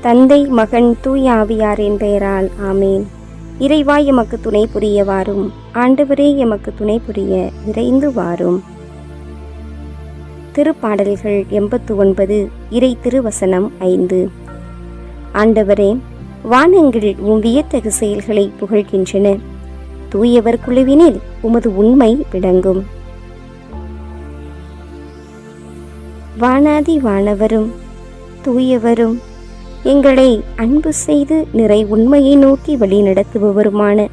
தந்தை மகன் தூய ஆவியாரின் பெயரால் ஆமேன். இறைவா எமக்கு துணை புரிய வாரும். ஆண்டவரே எமக்கு துணை புரிய விரைந்து வாரும். திருப்பாடல்கள் எண்பத்து ஒன்பது இறை திருவசனம் ஐந்து. ஆண்டவரே வானங்கள் உம் வியத்தகு செயல்களை புகழ்கின்றன. தூயவர் குழுவினில் உமது உண்மை விளங்கும். வானாதி வானவரும் தூயவரும் எங்களை அன்பு செய்து நிறை உண்மையை நோக்கி வழி நடத்துபவருமான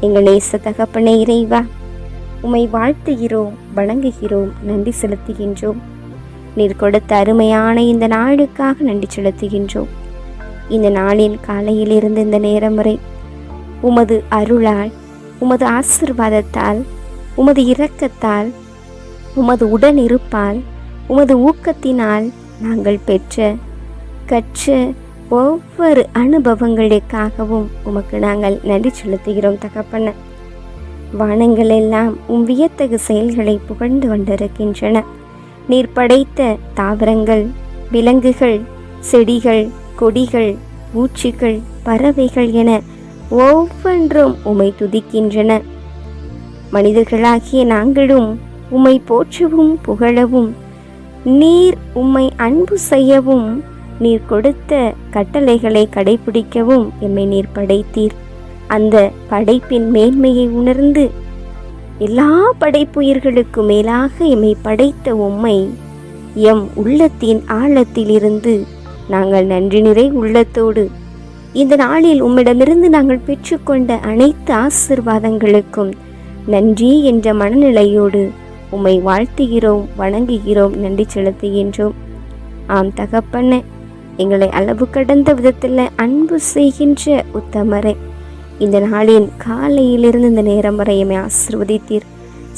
எங்கள் நேச தகப்பனே இறைவா உம்மை வாழ்த்துகிறோம் வணங்குகிறோம் நன்றி செலுத்துகின்றோம். நீர் கொடுத்த அருமையான இந்த நாளுக்காக நன்றி செலுத்துகின்றோம். இந்த நாளின் காலையிலிருந்து இந்த நேரம் வரை உமது அருளால் உமது ஆசிர்வாதத்தால் உமது இரக்கத்தால் உமது உடனிருப்பால் உமது ஊக்கத்தினால் நாங்கள் பெற்ற கற்ற ஒவ்வொரு அனுபவங்களுக்காகவும் உமக்கு நாங்கள் நன்றி செலுத்துகிறோம் தகப்பன. வானங்கள் எல்லாம் உம் வியத்தகு செயல்களை புகழ்ந்து கொண்டிருக்கின்றன. நீர் படைத்த தாவரங்கள் விலங்குகள் செடிகள் கொடிகள் பூச்சிகள் பறவைகள் என ஒவ்வொன்றும் உமை துதிக்கின்றன. மனிதர்களாகிய நாங்களும் உம்மை போற்றவும் புகழவும் நீர் உம்மை அன்பு செய்யவும் நீர் கொடுத்த கட்டளைகளை கடைபிடிக்கவும் எம்மை நீர் படைத்தீர். அந்த படைப்பின் மேன்மையை உணர்ந்து எல்லா படைப்புயிர்களுக்கு மேலாக எம்மை படைத்த உம்மை எம் உள்ளத்தின் ஆழத்திலிருந்து நாங்கள் நன்றி நிறை உள்ளத்தோடு இந்த நாளில் உம்மிடமிருந்து நாங்கள் பெற்றுக்கொண்ட அனைத்து ஆசிர்வாதங்களுக்கும் நன்றி என்ற மனநிலையோடு உம்மை வாழ்த்துகிறோம் வணங்குகிறோம் நன்றி செலுத்துகின்றோம். ஆம் தகப்பன. எங்களை அளவு கடந்த விதத்தில் அன்பு செய்கின்ற உத்தமரே. இந்த நாளின் காலையிலிருந்து இந்த நேரம் வரை எம்மை ஆசிர்வதித்தீர்.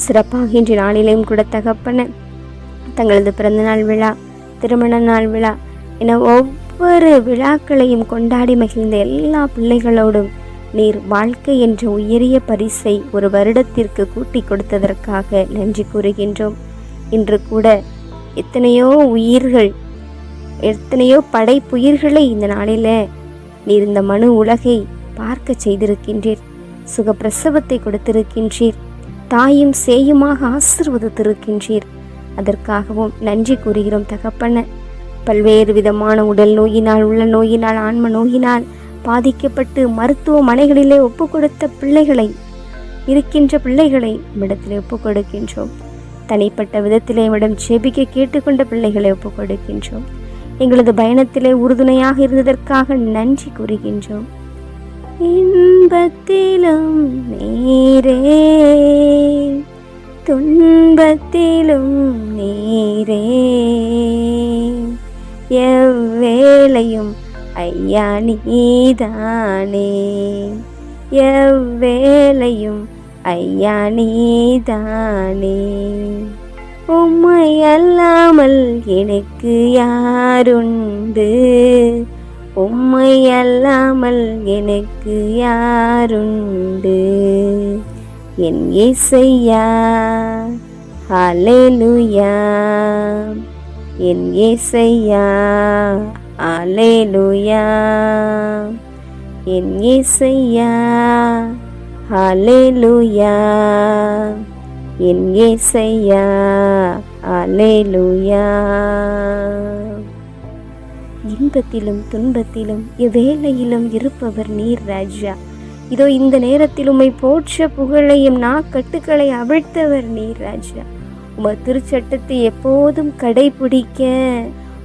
சிறப்பாகின்ற நாளிலேயும் கூட தகப்பன தங்களது பிறந்தநாள் விழா திருமண நாள் விழா என ஒவ்வொரு விழாக்களையும் கொண்டாடி மகிழ்ந்த எல்லா பிள்ளைகளோடும் நீர் வாழ்க்கை என்ற உயரிய பரிசை ஒரு வருடத்திற்கு கூட்டி கொடுத்ததற்காக நன்றி கூறுகின்றோம். இன்று கூட எத்தனையோ உயிர்கள் எத்தனையோ படைப்புயிர்களை இந்த நாளில் நீர் இந்த மனு உலகை பார்க்க செய்திருக்கின்றீர். சுகப்பிரசவத்தை கொடுத்திருக்கின்றீர். தாயும் சேயுமாக ஆசிர்வதித்திருக்கின்றீர். அதற்காகவும் நன்றி கூறுகிறோம் தகப்பன. பல்வேறு விதமான உடல் நோயினால் உள்ள நோயினால் ஆன்ம நோயினால் பாதிக்கப்பட்டு மருத்துவமனைகளிலே ஒப்பு கொடுத்த பிள்ளைகளை இருக்கின்ற பிள்ளைகளை இடத்திலே ஒப்பு கொடுக்கின்றோம். தனிப்பட்ட விதத்திலே இடம் செபிக்க கேட்டுக்கொண்ட பிள்ளைகளை ஒப்பு கொடுக்கின்றோம். எங்களது பயணத்திலே உறுதுணையாக இருந்ததற்காக நன்றி கூறுகின்றோம். இன்பத்திலும் நீரே. துன்பத்திலும் நீரே. எவ்வேளையும் ஐயா நீதானே. எவ்வேளையும் ஐயா நீதானே. உம்மை அல்லாமல் எனக்கு யாருண்டு? உம்மை அல்லாமல் எனக்கு யாருண்டு? என் இசையா அலேலுயா என் இசையா அலேலுயா என் இசையா அலேலுயா என் ஏசையா. அலேலுயா இன்பத்திலும் துன்பத்திலும் எவ்வேளையிலும் இருப்பவர் நீர் ராஜா. இதோ இந்த நேரத்தில் உம்மை போற்ற புகழையும் நாக்கட்டுக்களை அவிழ்த்தவர் நீர் ராஜா. உமது திருச்சட்டத்தை எப்போதும் கடைபிடிக்க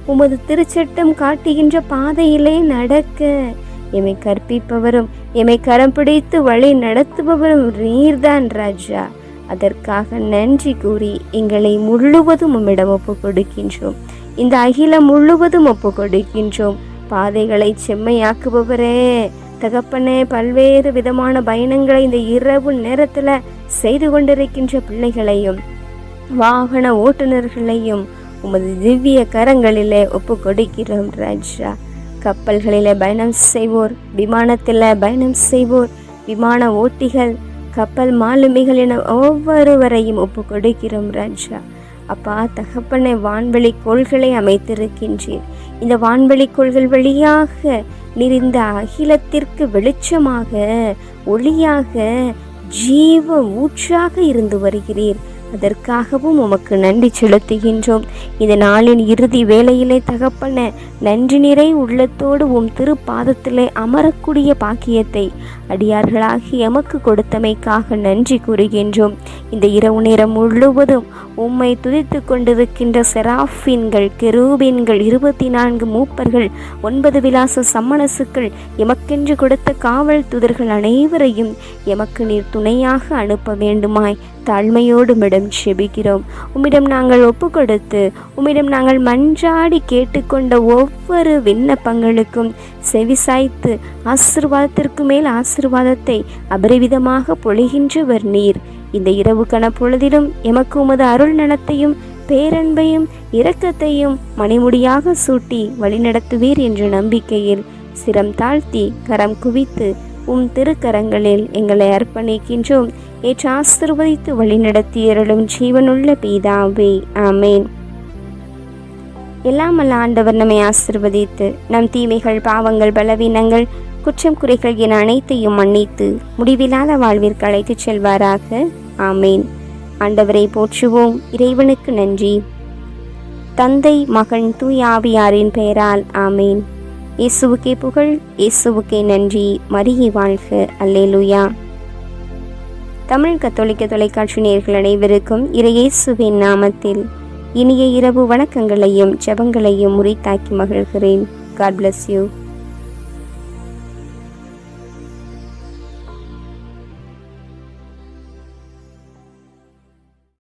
உமது திருச்சட்டம் காட்டுகின்ற பாதையிலே நடக்க. எமை கற்பிப்பவரும் எமை கரம் பிடித்து வழி நடத்துபவரும் நீர்தான் ராஜா. அதற்காக நன்றி கூறி எங்களை முழுவதும் உம்மிடம் ஒப்பு கொடுக்கின்றோம் இந்த அகிலம் முழுவதும் ஒப்பு கொடுக்கின்றோம் பாதைகளை செம்மையாக்குபவரே தகப்பனே பல்வேறு விதமான பயணங்களை இந்த இரவு நேரத்தில் செய்து கொண்டிருக்கின்ற பிள்ளைகளையும் வாகன ஓட்டுநர்களையும் உமது திவ்ய கரங்களிலே ஒப்பு கொடுக்கிறோம் ராஜா. கப்பல்களிலே பயணம் செய்வோர் விமானத்தில் பயணம் செய்வோர் விமான ஓட்டிகள் கப்பல் மாலுமிகள் என ஒவ்வொருவரையும் ஒப்பு கொடுக்கிறோம் ராஜா. அப்பா தகப்பனை வான்வெளி கோள்களை அமைத்திருக்கின்றீர். இந்த வான்வெளி கோள்கள் வழியாக நிறைந்த அகிலத்திற்கு வெளிச்சமாக ஒளியாக ஜீவ ஊற்றாக இருந்து வருகிறீர். அதற்காகவும் உமக்கு நன்றி செலுத்துகின்றோம். இந்த நாளின் இறுதி வேளையிலே தகப்பன நன்றி நிறை உள்ளத்தோடு உம் திருப்பாதத்திலே அமரக்கூடிய பாக்கியத்தை அடியார்களாகி எமக்கு கொடுத்தமைக்காக நன்றி கூறுகின்றோம். இந்த இரவு நேரம் முழுவதும் உம்மை துதித்து கொண்டிருக்கின்ற செராஃபின்கள் கெரூபின்கள் இருபத்தி நான்கு மூப்பர்கள் ஒன்பது விலாச சம்மணசுக்கள் எமக்கென்று கொடுத்த காவல் துதர்கள் அனைவரையும் எமக்கு நீர் துணையாக அனுப்ப வேண்டுமாய் தாழ்மையோடு உம்மிடம் செபிக்கிறோம். உம்மிடம் நாங்கள் ஒப்பு கொடுத்து உம்மிடம் நாங்கள் மன்றாடி கேட்டுக்கொண்ட ஒவ்வொரு விண்ணப்பங்களுக்கும் செவிசாய்த்து ஆசிர்வாதத்திற்கு மேல் ஆசிர்வாதத்தை அபரிவிதமாக பொழிகின்றவர் நீர். இந்த இரவு கணப்பொழுதிலும் எமக்கு உமது அருள் நலத்தையும் பேரன்பையும் இரக்கத்தையும் மணிமுடியாக சூட்டி வழிநடத்துவீர் என்ற நம்பிக்கையில் சிரம் தாழ்த்தி கரம் குவித்து உம் திருக்கரங்களில் எங்களை அர்ப்பணிக்கின்றோம். ஏற்று ஆசிர்வதித்து வழிநடத்தியருளும் ஜீவனுள்ள பீதாவே. ஆமேன். எல்லாம் அல்ல ஆண்டவர் நம்மை ஆசிர்வதித்து நம் தீமைகள் பாவங்கள் பலவீனங்கள் குற்றம் குறைகள் என அனைத்தையும் மன்னித்து முடிவில்லாத வாழ்விற்கு அழைத்துச் செல்வாராக. ஆமேன். ஆண்டவரை போற்றுவோம். இறைவனுக்கு நன்றி. தந்தை மகன் தூயாவியாரின் பெயரால் ஆமேன். இயேசுவுக்கே புகழ் இயேசுவுக்கே நன்றி. மரியை வாழ்க. அல்லேலுயா. தமிழ் கத்தோலிக்க தொலைக்காட்சி நேர்கள் அனைவருக்கும் இறையேசுவின் நாமத்தில் இனிய இரவு வணக்கங்களையும் ஜெபங்களையும் முறைத்தாக்கி மகிழ்கிறேன். God bless you